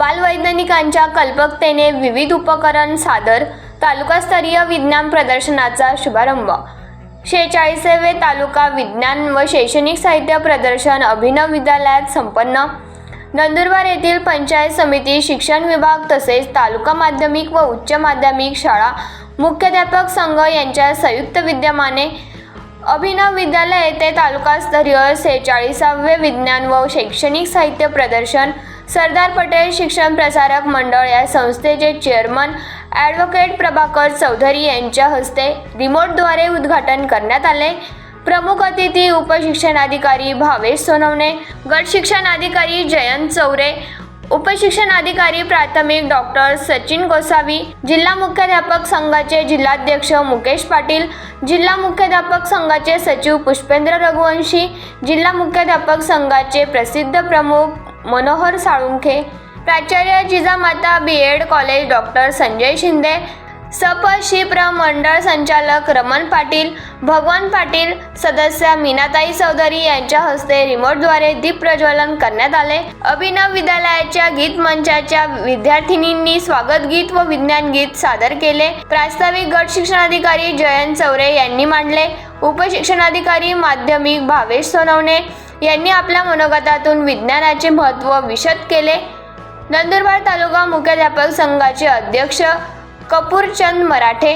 बालवैज्ञानिकांच्या कल्पकतेने विविध उपकरण सादर तालुकास्तरीय विज्ञान प्रदर्शनाचा शुभारंभ. शेहेचाळीसावे तालुका विज्ञान व शैक्षणिक साहित्य प्रदर्शन अभिनव विद्यालयात संपन्न. नंदुरबार येथील पंचायत समिती शिक्षण विभाग तसेच तालुका माध्यमिक व उच्च माध्यमिक शाळा मुख्याध्यापक संघ यांच्या संयुक्त विद्यमाने अभिनव विद्यालय येथे तालुकास्तरीय सेहेचाळीसावे विज्ञान व शैक्षणिक साहित्य प्रदर्शन सरदार पटेल शिक्षण प्रसारक मंडळ या संस्थेचे चेअरमन ॲडव्होकेट प्रभाकर चौधरी यांच्या हस्ते रिमोटद्वारे उद्घाटन करण्यात आले. प्रमुख अतिथी उपशिक्षणाधिकारी भावेश सोनवणे गट शिक्षणाधिकारी जयंत चौरे उपशिक्षणाधिकारी प्राथमिक डॉक्टर सचिन गोसावी जिल्हा मुख्याध्यापक संघाचे जिल्हाध्यक्ष मुकेश पाटील जिल्हा मुख्याध्यापक संघाचे सचिव पुष्पेंद्र रघुवंशी जिल्हा मुख्याध्यापक संघाचे प्रसिद्ध प्रमुख मनोहर साळुंखे प्राचार्य Jijamata B Ed college doctor Sanjay Shinde सप शिप्र मंडळ संचालक रमण पाटील भगवान पाटील सदस्य मीनाताई चौधरी यांच्या हस्ते रिमोटद्वारे दीपप्रज्वलन करण्यात आले. अभिनव विद्यालयाच्या गीत मंचाच्या विद्यार्थिनींनी स्वागत गीत व विज्ञान गीत सादर केले. प्रास्ताविक गट शिक्षणाधिकारी जयंत चौरे यांनी मांडले. उपशिक्षणाधिकारी माध्यमिक भावेश सोनवणे यांनी आपल्या मनोगतातून विज्ञानाचे महत्त्व विशद केले. नंदुरबार तालुका मुख्याध्यापक संघाचे अध्यक्ष कपूरचंद मराठे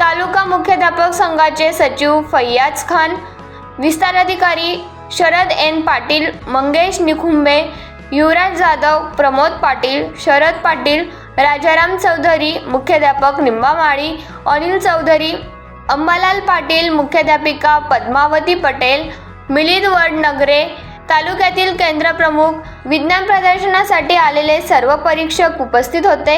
तालुका मुख्याध्यापक संघाचे सचिव फैयाज खान विस्ताराधिकारी शरद एन पाटील मंगेश निखुंबे युवराज जाधव प्रमोद पाटील शरद पाटील राजाराम चौधरी मुख्याध्यापक निंबामाळी अनिल चौधरी अंबालाल पाटील मुख्याध्यापिका पद्मावती पटेल मिलिंद वडनगरे तालुक्यातील केंद्रप्रमुख विज्ञान प्रदर्शनासाठी आलेले सर्व परीक्षक उपस्थित होते.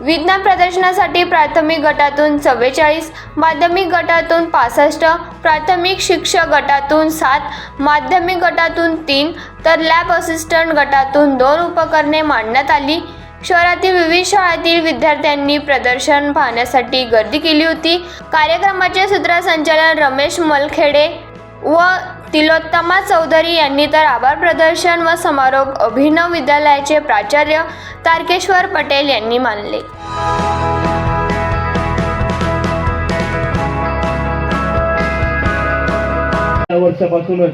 विज्ञान प्रदर्शनासाठी प्राथमिक गटातून चव्वेचाळीस माध्यमिक गटातून पासष्ट प्राथमिक शिक्षक गटातून सात माध्यमिक गटातून तीन तर लॅब असिस्टंट गटातून दोन उपकरणे मांडण्यात आली. शहरातील विविध शाळातील विद्यार्थ्यांनी प्रदर्शन पाहण्यासाठी गर्दी केली होती. कार्यक्रमाचे सूत्रसंचालन रमेश मलखेडे व तिलोत्तमा चौधरी यांनी तर आभार प्रदर्शन व समारोप अभिनव विद्यालयाचे प्राचार्य तारकेश्वर पटेल यांनी मानले. वर्षापासूनच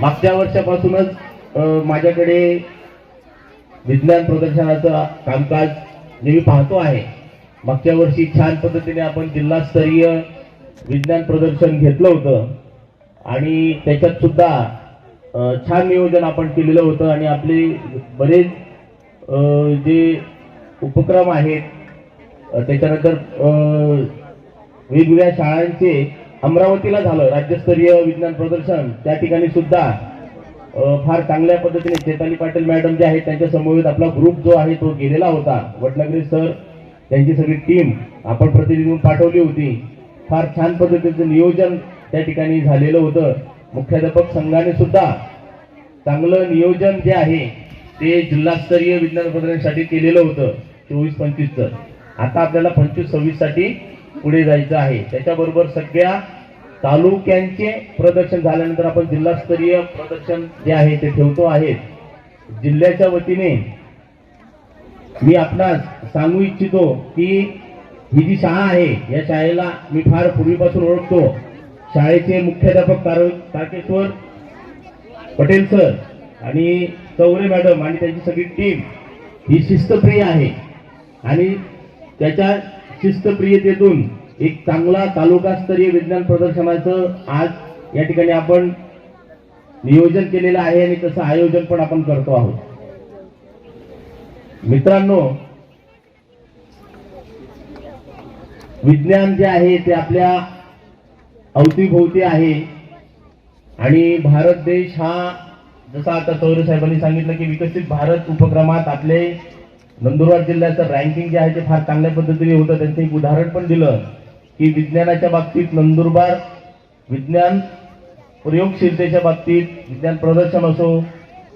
मागच्या वर्षापासूनच माझ्याकडे विज्ञान प्रदर्शनाचं कामकाज नेहमी पाहतो आहे. मागच्या वर्षी छान पद्धतीने आपण जिल्हास्तरीय विज्ञान प्रदर्शन घेतलं होतं. आणि त्याच्यात सुद्धा छान नियोजन आपण केलेलं होतं आणि आपले बरेच जे उपक्रम आहेत त्याच्यानंतर वेगवेगळ्या शाळांचे अमरावतीला झालं राज्यस्तरीय विज्ञान प्रदर्शन. त्या ठिकाणी सुद्धा फार चांगल्या पद्धतीने चेताली पाटील मॅडम जे आहेत त्यांच्या समवेत आपला ग्रुप जो आहे तो गेलेला होता. वटनगरे सर त्यांची सगळी टीम आपण प्रतिनिधी पाठवली होती. फार छान पद्धतीचं नियोजन त्या ठिकाणी झालेलं होतं. मुख्याध्यापक संघाने सुद्धा चांगलं नियोजन जे आहे ते जिल्हास्तरीय विज्ञान प्रदर्शनासाठी केलेलं होतं चोवीस पंचवीसचं. आता आपल्याला पंचवीस सव्वीससाठी पुढे जायचं आहे. त्याच्याबरोबर सगळ्या तालुक्यांचे प्रदर्शन झाल्यानंतर आपण जिल्हास्तरीय प्रदर्शन जे आहे ते ठेवतो आहे. जिल्ह्याच्या वतीने मी आपणास सांगू इच्छितो की ही जी शाळा आहे या शाळेला मी फार पूर्वीपासून ओळखतो. शाळेचे मुख्याध्यापक तारकेश्वर पटेल सर आणि चौरे मॅडम आणि त्यांची सगळी टीम ही शिस्तप्रिय आहे. आणि त्याच्या शिस्तप्रियतेतून एक चांगला तालुकास्तरीय विज्ञान प्रदर्शनाचं आज या ठिकाणी आपण नियोजन केलेलं आहे आणि तसं आयोजन पण आपण करतो आहोत. मित्रांनो विज्ञान जे आहे ते आपल्या अवतीभोवती आहे. आणि भारत देश हा जसा आता चौरे साहेबांनी सांगितलं की विकसित भारत उपक्रमात आपले नंदुरबार जिल्ह्याचं रँकिंग जे आहे ते फार चांगल्या पद्धतीने होतं. त्यांचं एक उदाहरण पण दिलं की विज्ञानाच्या बाबतीत नंदुरबार विज्ञान प्रयोगशीलतेच्या बाबतीत विज्ञान प्रदर्शन असो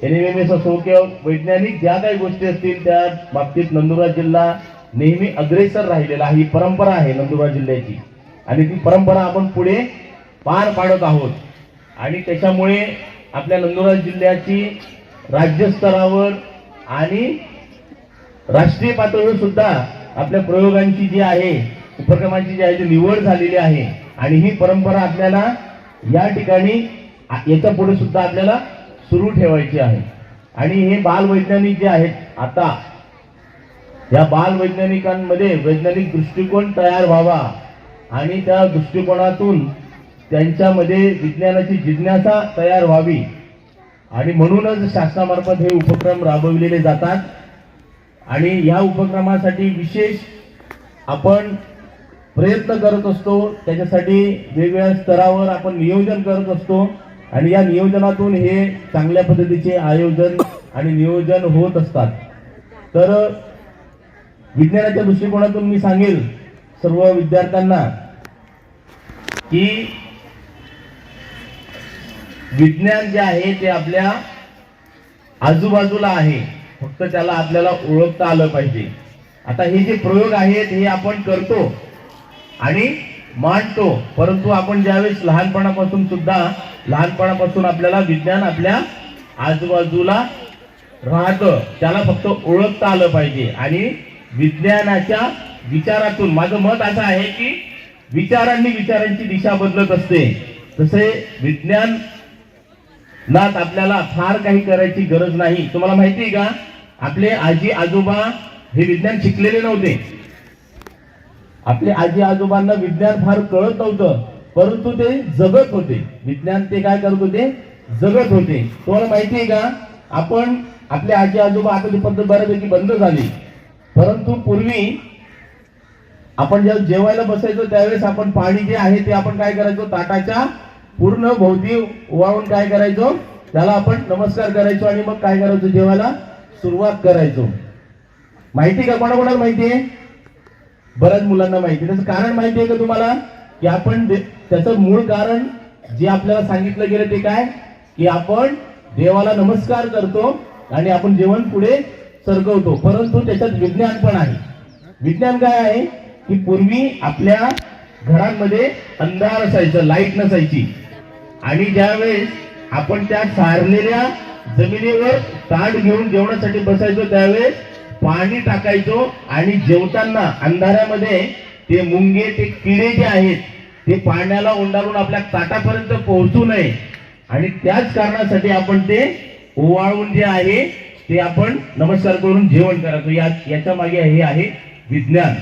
एन एम एम एस असो किंवा वैज्ञानिक ज्या काही गोष्टी असतील त्या बाबतीत नंदुरबार जिल्हा नेहमी अग्रेसर राहिलेला ही परंपरा आहे नंदुरबार जिल्ह्याची. आणि ती परंपरा आपण पुढे पार पाडत आहोत. आणि त्याच्यामुळे आपल्या नंदुरबार जिल्ह्याची राज्यस्तरावर आणि राष्ट्रीय पातळीवर सुद्धा आपल्या प्रयोगांची जी आहे उपक्रमांची जी आहे ती निवड झालेली आहे. आणि ही परंपरा आपल्याला या ठिकाणी याच्यापुढे सुद्धा आपल्याला सुरू ठेवायची आहे. आणि हे बालवैज्ञानिक जे आहेत आता या बालवैज्ञानिकांमध्ये वैज्ञानिक दृष्टिकोन तयार व्हावा आणि त्या दृष्टिकोनातून त्यांच्यामध्ये विज्ञानाची जिज्ञासा तयार व्हावी. आणि म्हणूनच शासनामार्फत हे उपक्रम राबविलेले जातात. आणि ह्या उपक्रमासाठी विशेष आपण प्रयत्न करत असतो. त्याच्यासाठी वेगवेगळ्या स्तरावर आपण नियोजन करत असतो. आणि या नियोजनातून हे चांगल्या पद्धतीचे आयोजन आणि नियोजन होत असतात. तर विज्ञानाच्या दृष्टिकोनातून मी सांगेल सर्व विद्यार्थ्यांना की विज्ञान जे आहे ते आपल्या आजूबाजूला आहे. फक्त त्याला आपल्याला ओळखता आलं पाहिजे. आता हे जे प्रयोग आहेत हे आपण करतो आणि मांडतो. परंतु आपण ज्यावेळेस लहानपणापासून सुद्धा लहानपणापासून आपल्याला विज्ञान आपल्या आजूबाजूला राहतं त्याला फक्त ओळखता आलं पाहिजे. आणि विज्ञानाच्या विचारातून माझं मत असं आहे की विचारांनी विचारांची दिशा बदलत असते. तसे विज्ञान नात आपल्याला फार काही करायची गरज नाही. तुम्हाला माहिती आहे का? आपले आजी आजोबा हे विज्ञान शिकलेले नव्हते. आपले आजी आजोबांना विज्ञान फार कळत नव्हतं. परंतु ते जगत होते. विज्ञान ते काय करत होते? जगत होते. तुम्हाला माहिती आहे का? आपण आपले आजी आजोबा आता ती पद्धत बऱ्यापैकी बंद झाली. परंतु पूर्वी आपण ज्या जेवायला बसायचो त्यावेळेस आपण पाणी जे आहे ते आपण काय करायचो? ताटाच्या पूर्ण भोवती ओवाळून काय करायचो? त्याला आपण नमस्कार करायचो आणि मग काय करायचो जेवायला? सुरुवात करायचो. माहिती का कोणाकोणाला माहिती आहे? बऱ्याच मुलांना माहिती त्याचं कारण माहिती आहे का तुम्हाला? की आपण त्याचं मूळ कारण जे आपल्याला सांगितलं गेलं ते काय? की आपण देवाला नमस्कार करतो आणि आपण जेवण पुढे सरकवतो. परंतु त्याच्यात विज्ञान पण आहे. विज्ञान काय आहे? की पूर्वी आपल्या घरांमध्ये अंधार असायचं लाइट नसायची. आणि ज्यावेळेस आपण त्या सारलेल्या जमिनीवर ताट घेऊन जेवणासाठी बसायचो त्यावेळेस पाणी टाकायचो आणि जेवताना अंधारामध्ये ते मुंगे ते किडे जे आहेत ते पाण्याला ओंडारून आपल्या ताटापर्यंत पोहोचू नये. आणि त्याच कारणासाठी आपण ते ओवाळून जे आहे ते आपण नमस्कार करून जेवण करायचो. या याच्या मागे हे आहे विज्ञान.